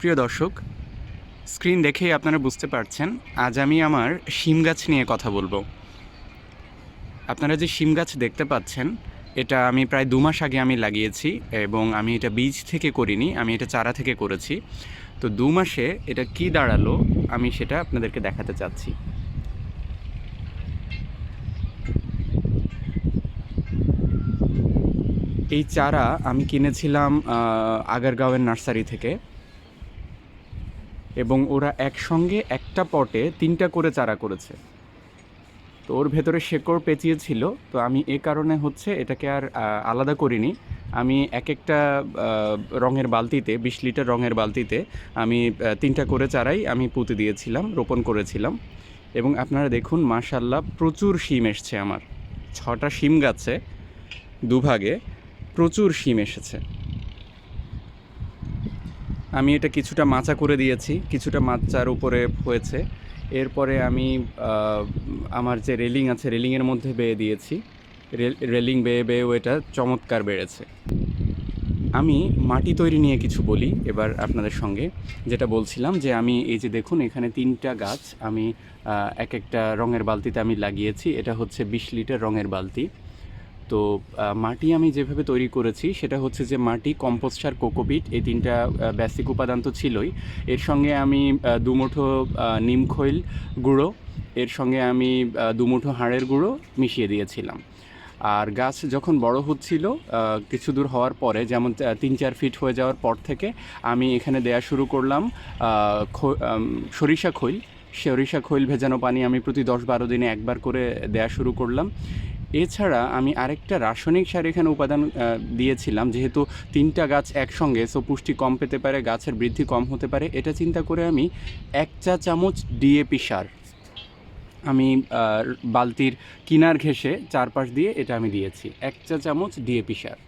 প্রিয় দর্শক, স্ক্রিন দেখেই আপনারা বুঝতে পারছেন, আজ আমি আমার শিম গাছ নিয়ে কথা বলব। আপনারা যে শিম গাছ দেখতে পাচ্ছেন, এটা আমি প্রায় দু মাস আগে আমি লাগিয়েছি এবং আমি এটা বীজ থেকে করিনি, আমি এটা চারা থেকে করেছি। তো দু মাসে এটা কি দাঁড়াল, আমি সেটা আপনাদেরকে দেখাতে চাচ্ছি। এই চারা আমি কিনেছিলাম আগারগাঁওয়ের নার্সারি থেকে। এবং ওরা একসঙ্গে একটা পটে তিনটা করে চারা করেছে। তো ওর ভেতরে শেকড় পেঁচিয়েছিল, তো আমি এ কারণে হচ্ছে এটাকে আর আলাদা করিনি। আমি এক একটা রঙের বালতিতে, বিশ লিটার রঙের বালতিতে আমি তিনটা করে চারাই আমি পুঁতে দিয়েছিলাম, রোপণ করেছিলাম। এবং আপনারা দেখুন মাশাল্লাহ প্রচুর শিম এসছে আমার। ছটা শিম গাছে, দুভাগে প্রচুর শিম এসেছে। আমি এটা কিছুটা মাচা করে দিয়েছি, কিছুটা মাচার উপরে হয়েছে। এরপরে আমি আমার যে রেলিং আছে, রেলিংয়ের মধ্যে বেয়ে দিয়েছি। রেল- বেয়ে বেয়েও এটা চমৎকার বেড়েছে। আমি মাটি তৈরি নিয়ে কিছু বলি এবার আপনাদের সঙ্গে। যেটা বলছিলাম যে আমি, এই যে দেখুন, এখানে তিনটা গাছ আমি এক একটা রঙের বালতিতে আমি লাগিয়েছি। এটা হচ্ছে বিশ লিটার রঙের বালতি। তো মাটি আমি যেভাবে তৈরি করেছি সেটা হচ্ছে যে মাটি, কম্পোস্ট সার, কোকোপিট এই তিনটা বেসিক উপাদান তো ছিলই। এর সঙ্গে আমি দুমুঠো নিমখৈল গুঁড়ো, এর সঙ্গে আমি দুমুঠো হাড়ের গুঁড়ো মিশিয়ে দিয়েছিলাম। আর গাছ যখন বড় হচ্ছিল কিছু দূর হওয়ার পরে, যেমন তিন চার ফিট হয়ে যাওয়ার পর থেকে আমি এখানে দেয়া শুরু করলাম সরিষা খৈল। সরিষা খৈল ভেজানো পানি আমি প্রতি দশ বারো দিনে একবার করে দেয়া শুরু করলাম। এছাড়া আমি আরেকটা রাসায়নিক সার এখানে উপাদান দিয়েছিলাম, যেহেতু তিনটা গাছ একসঙ্গে সো পুষ্টি কম পেতে পারে, গাছের বৃদ্ধি কম হতে পারে, এটা চিন্তা করে আমি এক চা চামচ ডিএপি সার আমি বালতির কিনার ঘেসে চারপাশ দিয়ে এটা আমি দিয়েছি, এক চা চামচ ডিএপি সার।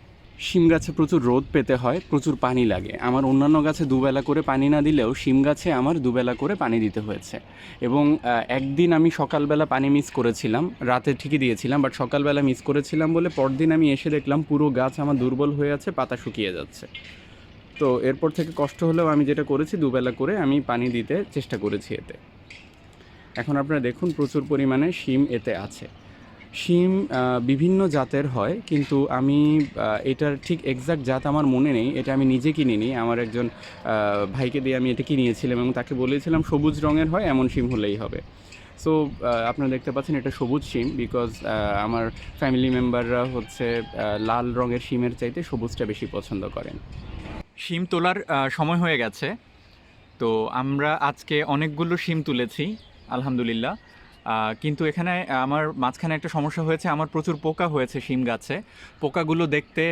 শিম গাছে প্রচুর রোদ পেতে হয়, প্রচুর পানি লাগে। আমার অন্যান্য গাছে দুবেলা করে পানি না দিলেও শিম গাছে আমার দুবেলা করে পানি দিতে হয়েছে। এবং একদিন আমি সকালবেলা পানি মিস করেছিলাম, রাতে ঠিকই দিয়েছিলাম, বাট সকালবেলা মিস করেছিলাম বলে পরদিন আমি এসে দেখলাম পুরো গাছ আমার দুর্বল হয়ে আছে, পাতা শুকিয়ে যাচ্ছে। তো এরপর থেকে কষ্ট হলেও আমি যেটা করেছি, দুবেলা করে আমি পানি দিতে চেষ্টা করেছি এতে। এখন আপনারা দেখুন প্রচুর পরিমাণে শিম এতে আছে। শিম বিভিন্ন জাতের হয়, কিন্তু আমি এটার ঠিক এক্সাক্ট জাত আমার মনে নেই। এটা আমি নিজে কিনিনি। আমার একজন ভাইকে দিয়ে আমি এটা কিনিয়েছিলাম এবং তাকে বলেছিলাম, সবুজ রঙের হয়, এমন শিম হলেই হবে। সো আপনারা দেখতে পাচ্ছেন এটা সবুজ শিম বিকজ আমার ফ্যামিলি মেম্বাররা হচ্ছে লাল রঙের শিমের চাইতে সবুজটা বেশি পছন্দ করেন। শিম তোলার সময় হয়ে গেছে। তো আমরা আজকে অনেকগুলো শিম তুলেছি, আলহামদুলিল্লাহ। কিন্তু এখানে আমার মাঝখানে একটা সমস্যা হয়েছে, আমার প্রচুর পোকা হয়েছে শিম গাছে। পোকাগুলো দেখতে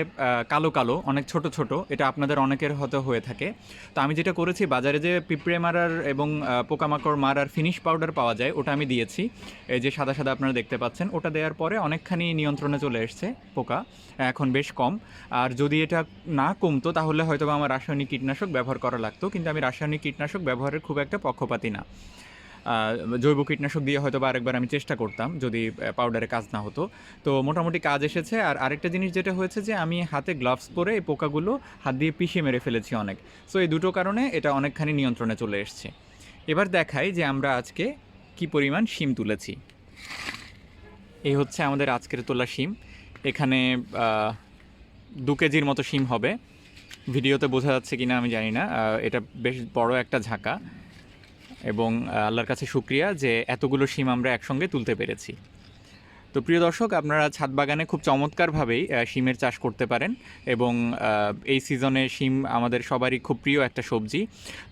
কালো কালো, অনেক ছোট ছোট, এটা আপনাদের অনেকের হয়তো হয়ে থাকে। তো আমি যেটা করেছি, বাজারে যে পিঁপড়ে মারার এবং পোকামাকড় মারার ফিনিশ পাউডার পাওয়া যায়, ওটা আমি দিয়েছি। এই যে সাদা সাদা আপনারা দেখতে পাচ্ছেন, ওটা দেওয়ার পরে অনেকখানি নিয়ন্ত্রণে চলে এসছে পোকা, এখন বেশ কম। আর যদি এটা না কমতো, তাহলে হয়তো আমার রাসায়নিক কীটনাশক ব্যবহার করা লাগতো, কিন্তু আমি রাসায়নিক কীটনাশক ব্যবহারের খুব একটা পক্ষপাতি না। জৈব কীটনাশক দিয়ে হয়তো বা আরেকবার আমি চেষ্টা করতাম যদি পাউডারে কাজ না হতো। তো মোটামুটি কাজ এসেছে। আর আরেকটা জিনিস যেটা হয়েছে যে, আমি হাতে গ্লাভস পরে এই পোকাগুলো হাত দিয়ে পিষে মেরে ফেলেছি অনেক। সো এই দুটো কারণে এটা অনেকখানি নিয়ন্ত্রণে চলে এসছে। এবার দেখাই যে আমরা আজকে কি পরিমাণ শিম তুলেছি। এই হচ্ছে আমাদের আজকের তোলা শিম। এখানে দু কেজির মতো শিম হবে। ভিডিওতে বোঝা যাচ্ছে কিনা আমি জানি না। এটা বেশ বড় একটা ঝাঁকা। এবং আল্লাহর কাছে শুক্রিয়া যে এতগুলো শিম আমরা একসঙ্গে তুলতে পেরেছি। তো প্রিয় দর্শক, আপনারা ছাদ বাগানে খুব চমৎকারভাবেই শিমের চাষ করতে পারেন এবং এই সিজনে শিম আমাদের সবারই খুব প্রিয় একটা সবজি।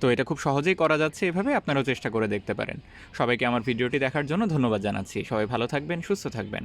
তো এটা খুব সহজেই করা যাচ্ছে এভাবে, আপনারাও চেষ্টা করে দেখতে পারেন। সবাইকে আমার ভিডিওটি দেখার জন্য ধন্যবাদ জানাচ্ছি। সবাই ভালো থাকবেন, সুস্থ থাকবেন।